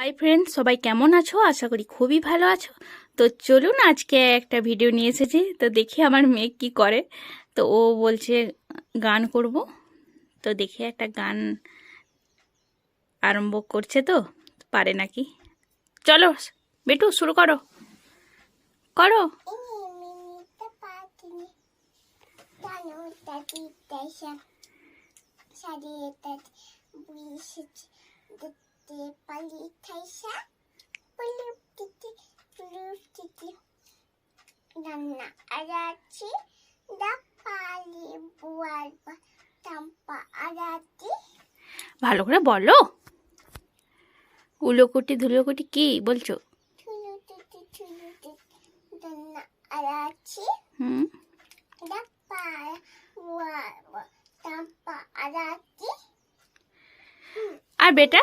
Hi friend সবাই কেমন আছো? আশা করি খুবই ভালো আছো। তো চলুন আজকে একটা ভিডিও নিয়ে এসেছি। তো দেখি আমার মেয়ে কি করে। তো ও বলছে, গান করব। তো দেখি একটা গান আরম্ভ করছে তো, পারে নাকি? চলো, বেটু, শুরু করো। করো। মিনিতে দিতে পালি থাইসা পুলুপ দিতে পুলুপ দিতে রান্না আরাচি দা পালি তাম্পা আরাতি ভালো করে বলো। উলোকুটি ধুলোকুটি কি বলছো? হুম. আর বেটা?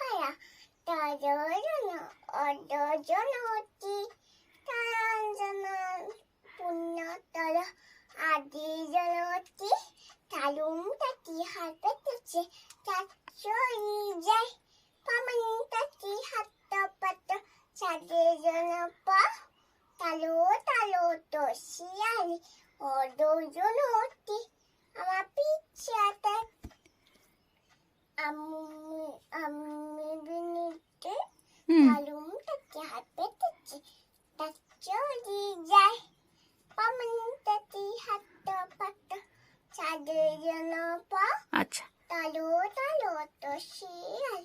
তালুম তাতি হাতে তেছে চাচরি যায়। পামন তাতি হাত পাত চাঁদে জনপ তালো তালো তো শিয়ালি ও দুজনতি আমার পিছাতে আমি আমি বিনিতে তাতি হাতে তেছে চাচরি যায়। পামন তাতি হাত পাত চাঁদে জনপ আচ্ছা তালো তালো তো শিয়াল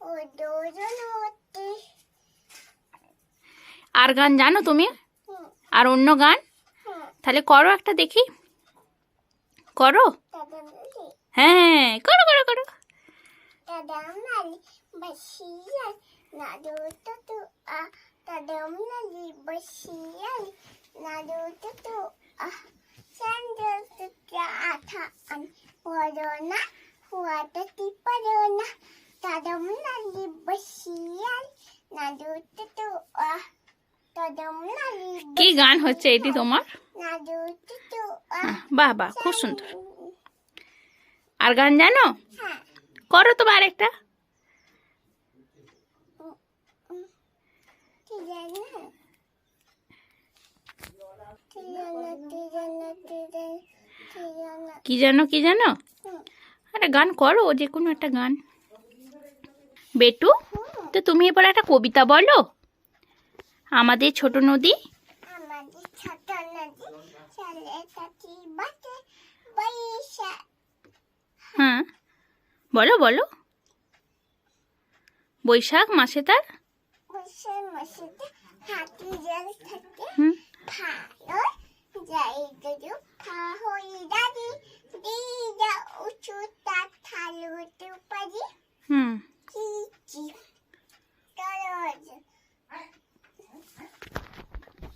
ও দুজনতি আর গান জানো তুমি? আর অন্য গান? তাহলে করো একটা দেখি। করো? হ্যাঁ করো করো করো। দাদা মালি বসিয়াল নাদু কি গান হচ্ছে এটি তোমার? বাহ বাহ খুব সুন্দর। আর গান জানো? হ্যাঁ। করো তো আরেকটা. কি জানো কি জানো একটা গান করো যে কোনো একটা গান। বেটু তো তুমি এবার একটা কবিতা বলো। আমাদের ছোট নদী? আমাদের ছোট নদী চলে কাটি বাটে বৈশা হ্যাঁ বলো বলো। বৈশাখ মাসে তার? বৈশাখ মাসে হাতি জল থাকে হুম। ভালো যাই গরু ফা হই দাদি দিদা উঁচু তা থালুতে পারি হুম চিচি দরজ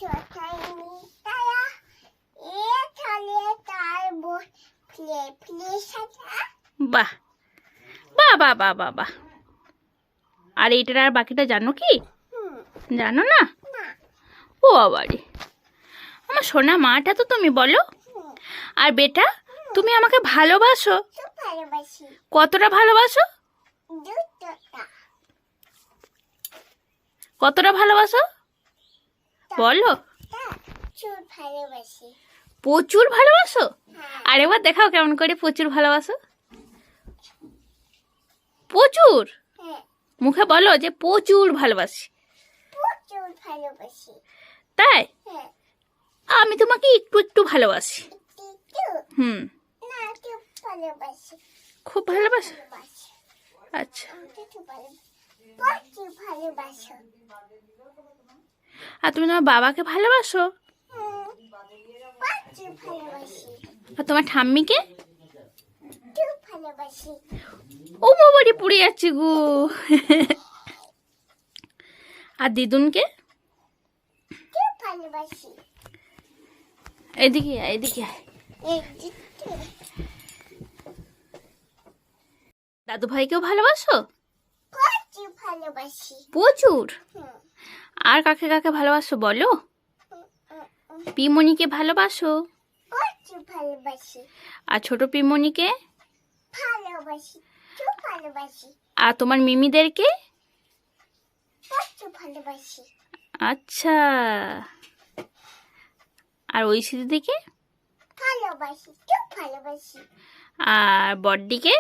চোথাই তারা এ থলে তার বই ফ্লে ফ্লে সাজা বাহ। বাহ বাহ বাহ বাহ বাহ। আর এইটার আর বাকিটা জানো কি? জানো না? ও বাবারে। আমার সোনা মাটা তো তুমি বলো। আর বেটা তুমি আমাকে ভালোবাসো। কতটা ভালোবাসো? কতটা ভালোবাসো? বলো। প্রচুর ভালোবাসো। আর এবার দেখাও কেমন করে প্রচুর ভালোবাসো। প্রচুর? হ্যাঁ। মুখে বলো যে প্রচুর ভালোবাসি। তাই? হ্যাঁ। আমি তোমাকে একটু একটু ভালোবাসি। হুম। খুব ভালোবাসো? আচ্ছা। আর তুমি তোমার বাবাকে ভালোবাসি? আর তোমার ঠাম্মিকে? ও বাড়ি পুড়ে যাচ্ছে গো। আর দিদুনকে? এদিকে এদিকে। দাদু ভাইকেও ভালোবাসো? প্রচুর। আর কাকে কাকে ভালোবাসো বলো। পিমনিকে ভালোবাসো? ভালোবাসি। আর ছোট পিমনিকে? ভালোবাসি ভালোবাসি। আর তোমার মিমিদেরকে? ভালোবাসি। আচ্ছা। আর ওই দিদিকে? ভালোবাসি ভালোবাসি। আর বড্ডিকে?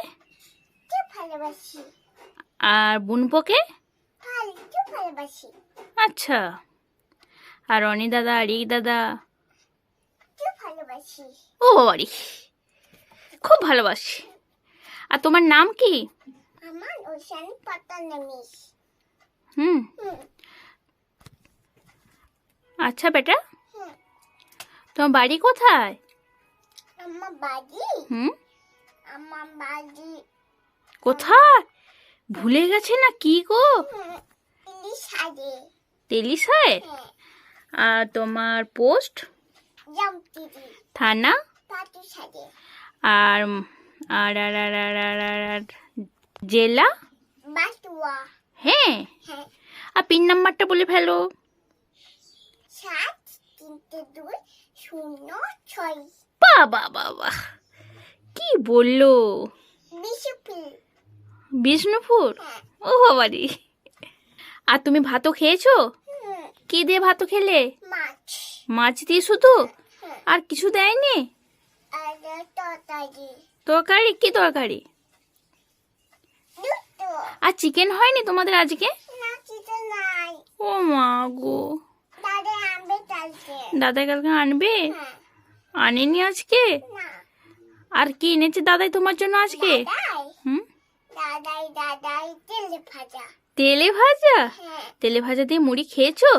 ভালোবাসি। আর বুনপোকে? ভালোবাসি। আচ্ছা। আর রনি দাদা রিক দাদা। ও বাবারি খুব ভালোবাসি। আর তোমার নাম কি? হুম। আচ্ছা বেটা তোমার বাড়ি কোথায়? আমার বাড়ি? হুম। আমার বাড়ি। কোথায়? ভুলে গেছে না কি গো? সাজে তেলিসায় হ্যাঁ। আর তোমার পোস্ট? থানা? আর আর আর আর আর আর আর- আর জেলা? হ্যাঁ। হ্যাঁ। আর পিন নাম্বারটা বলে ফেলো। বাবা বাবা। কি বলল? বিষ্ণুপুর? হ্যাঁ। ও বাবারি। আর তুমি ভাতও খেয়েছো? কি দিয়ে ভাতও খেলে? মাছ। মাছ দিয়ে শুধু? হ্যাঁ। আর কিছু দেয়নি? তরকারি। কি তরকারি? আর চিকেন হয়নি তোমাদের আজকে? ও মা গো। দাদা কালকে। আনবে? হ্যাঁ। আনেনি আজকে? আর কি এনেছে দাদাই তোমার জন্য আজকে? হুম? দাদাই দাদাই তেলে ভাজা। তেলে ভাজা? হ্যাঁ। তেলে ভাজা দিয়ে মুড়ি খেয়েছো?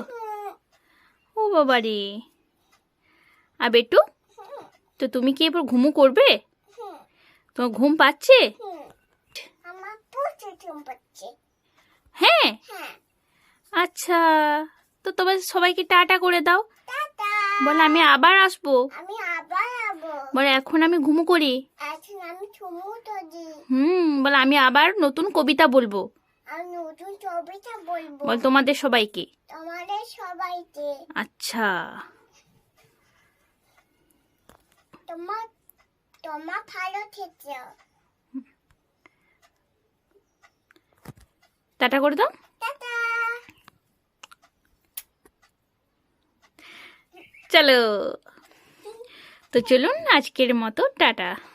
ও বাবা বাবারি। আর বেটু তো তুমি কি এবার ঘুমু করবে? তোমার ঘুম পাচ্ছে? হ্যাঁ? হ্যাঁ। আচ্ছা তো তবে সবাইকে টাটা করে দাও। বলে আমি আবার আসব। বলে এখন আমি ঘুমু করি। হুম বলে আমি আবার নতুন কবিতা বলব। নতুন বলব। বল তোমাদের সবাইকে। তোমাদের সবাইকে। আচ্ছা। তোমার তোমার ভালো থেকো। টাটা করে দাও। টাটা। চলো। তো চলুন আজকের মতো টাটা।